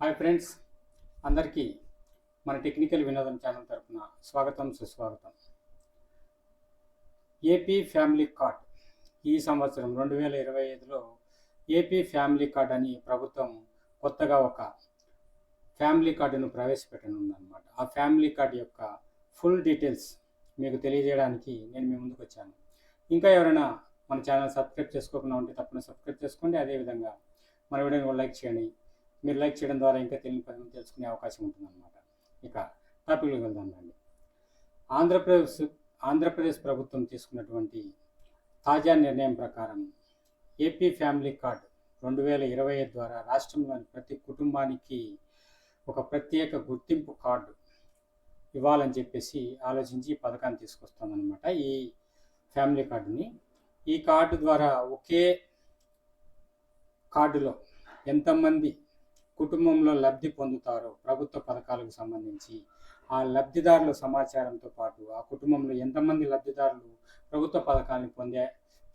Hi friends అందరికీ మన technical వినోదం ఛానల్ తరపున స్వాగతం సుస్వాగతం. ఏపీ ఫ్యామిలీ కార్డ్ ఈ సంవత్సరం రెండు వేల ఇరవై ఐదులో ఏపీ ఫ్యామిలీ కార్డ్ అని ప్రభుత్వం కొత్తగా ఒక ఫ్యామిలీ కార్డును ప్రవేశపెట్టనుందన్నమాట. ఆ ఫ్యామిలీ కార్డు యొక్క ఫుల్ డీటెయిల్స్ మీకు తెలియజేయడానికి నేను మీ ముందుకు వచ్చాను. ఇంకా ఎవరైనా మన ఛానల్ సబ్స్క్రైబ్ చేసుకోకుండా ఉంటే తప్పని సబ్స్క్రైబ్ చేసుకోండి. అదేవిధంగా మన వీడియోని లైక్ చేయండి. మీరు లైక్ చేయడం ద్వారా ఇంకా తెలియని పని తెలుసుకునే అవకాశం ఉంటుందన్నమాట. ఇక టాపిక్లోకి వెళ్దాం రండి. ఆంధ్రప్రదేశ్ ఆంధ్రప్రదేశ్ ప్రభుత్వం తీసుకున్నటువంటి తాజా నిర్ణయం ప్రకారం ఏపీ ఫ్యామిలీ కార్డు రెండు వేల ఇరవై ఐదు ద్వారా రాష్ట్రంలోని ప్రతి కుటుంబానికి ఒక ప్రత్యేక గుర్తింపు కార్డు ఇవ్వాలని చెప్పేసి ఆలోచించి ఈ పథకాన్ని తీసుకొస్తుందన్నమాట ఈ ఫ్యామిలీ కార్డుని. ఈ కార్డు ద్వారా ఒకే కార్డులో ఎంతమంది కుటుంబంలో లబ్ధి పొందుతారో ప్రభుత్వ పథకాలకు సంబంధించి ఆ లబ్ధిదారుల సమాచారంతో పాటు ఆ కుటుంబంలో ఎంతమంది లబ్ధిదారులు ప్రభుత్వ పథకాన్ని పొందే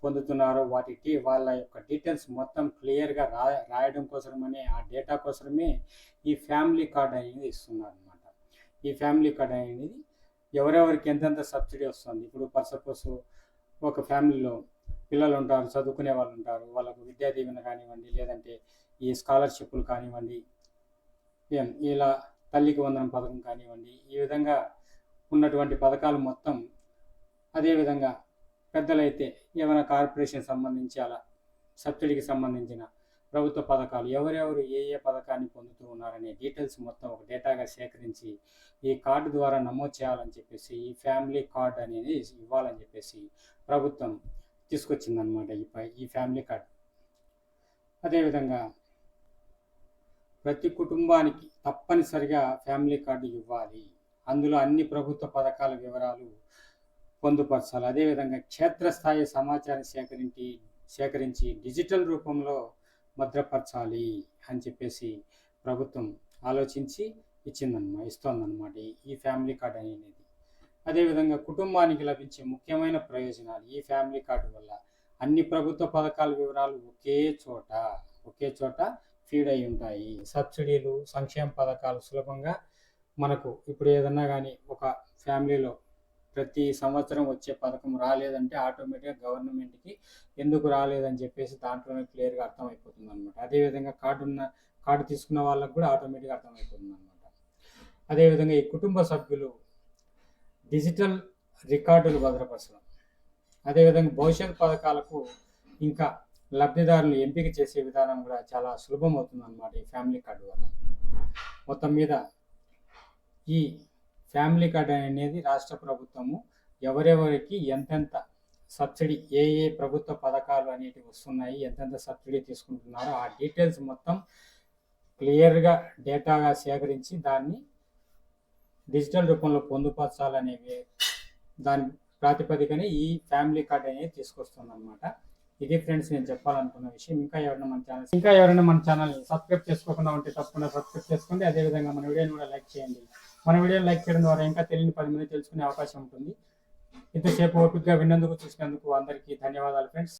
పొందుతున్నారో వాటికి వాళ్ళ యొక్క డీటెయిల్స్ మొత్తం క్లియర్గా రా రాయడం కోసమనే ఆ డేటా కోసమే ఈ ఫ్యామిలీ కార్డ్ అనేది ఇస్తున్నారు అనమాట ఈ ఫ్యామిలీ కార్డ్ అనేది ఎవరెవరికి ఎంతెంత సబ్సిడీ వస్తుంది? ఇప్పుడు ఫర్ సపోజ్ ఒక ఫ్యామిలీలో పిల్లలు ఉంటారు చదువుకునే వాళ్ళు ఉంటారు వాళ్ళకు విద్యా దీవెన కానివ్వండి లేదంటే ఈ స్కాలర్షిప్లు కానివ్వండి ఇలా తల్లికి వందనం పథకం కానివ్వండి ఈ విధంగా ఉన్నటువంటి పథకాలు మొత్తం అదేవిధంగా పెద్దలైతే ఏమైనా కార్పొరేషన్ సంబంధించి అలా సబ్సిడీకి సంబంధించిన ప్రభుత్వ పథకాలు ఎవరెవరు ఏ ఏ పథకాన్ని పొందుతూ ఉన్నారనే డీటెయిల్స్ మొత్తం ఒక డేటాగా సేకరించి ఈ కార్డు ద్వారా నమోదు చేయాలని చెప్పేసి ఈ ఫ్యామిలీ కార్డ్ అనేది ఇవ్వాలని చెప్పేసి ప్రభుత్వం తీసుకొచ్చిందనమాట ఈ ఈ ఫ్యామిలీ కార్డ్. అదేవిధంగా ప్రతి కుటుంబానికి తప్పనిసరిగా ఫ్యామిలీ కార్డు ఇవ్వాలి. అందులో అన్ని ప్రభుత్వ పథకాల వివరాలు పొందుపరచాలి. అదేవిధంగా క్షేత్రస్థాయి సమాచారం సేకరించి సేకరించి డిజిటల్ రూపంలో భద్రపరచాలి అని చెప్పేసి ప్రభుత్వం ఆలోచించి ఇచ్చిందన్నమాట ఇస్తోందన్నమాట ఈ- ఈ ఫ్యామిలీ కార్డు అనేది. అదేవిధంగా కుటుంబానికి లభించే ముఖ్యమైన ప్రయోజనాలు ఈ ఫ్యామిలీ కార్డు వల్ల అన్ని ప్రభుత్వ పథకాల వివరాలు ఒకే చోట ఒకే చోట ఫీడ్ అయి ఉంటాయి సబ్సిడీలు సంక్షేమ పథకాలు సులభంగా మనకు ఇప్పుడు ఏదన్నా కానీ ఒక ఫ్యామిలీలో ప్రతి సంవత్సరం వచ్చే పథకం రాలేదంటే ఆటోమేటిక్గా గవర్నమెంట్కి ఎందుకు రాలేదని చెప్పేసి దాంట్లోనే క్లియర్గా అర్థమైపోతుంది అనమాట అదేవిధంగా కార్డు ఉన్న కార్డు తీసుకున్న వాళ్ళకు కూడా ఆటోమేటిక్గా అర్థమైపోతుంది అనమాట అదేవిధంగా ఈ కుటుంబ సభ్యులు డిజిటల్ రికార్డులు భద్రపరచడం. అదేవిధంగా భవిష్యత్ పథకాలకు ఇంకా లబ్ధిదారులు ఎంపిక చేసే విధానం కూడా చాలా సులభం అవుతుంది అనమాట ఈ ఫ్యామిలీ కార్డు వల్ల. మొత్తం మీద ఈ ఫ్యామిలీ కార్డు అనేది రాష్ట్ర ప్రభుత్వము ఎవరెవరికి ఎంతెంత సబ్సిడీ ఏ ఏ ప్రభుత్వ పథకాలు అనేటివి వస్తున్నాయి ఎంతెంత సబ్సిడీ తీసుకుంటున్నారో ఆ డీటెయిల్స్ మొత్తం క్లియర్గా డేటాగా సేకరించి దాన్ని డిజిటల్ రూపంలో పొందుపరచాలనేవి దాని ప్రాతిపదికనే ఈ ఫ్యామిలీ కార్డ్ అనేది తీసుకొస్తుంది అనమాట ఇది ఫ్రెండ్స్ నేను చెప్పాలనుకున్న విషయం. ఇంకా ఎవరైనా మన ఛానల్ ఇంకా ఎవరైనా మన ఛానల్ సబ్స్క్రైబ్ చేసుకోకుండా ఉంటే తప్పకుండా సబ్స్క్రైబ్ చేసుకోండి. అదేవిధంగా మన వీడియోని కూడా లైక్ చేయండి. మన వీడియోని లైక్ చేయడం ద్వారా ఇంకా తెలియని పది మంది తెలుసుకునే అవకాశం ఉంటుంది. ఇంతసేపు ఓపికగా విన్నందుకు చూసినందుకు అందరికీ ధన్యవాదాలు ఫ్రెండ్స్.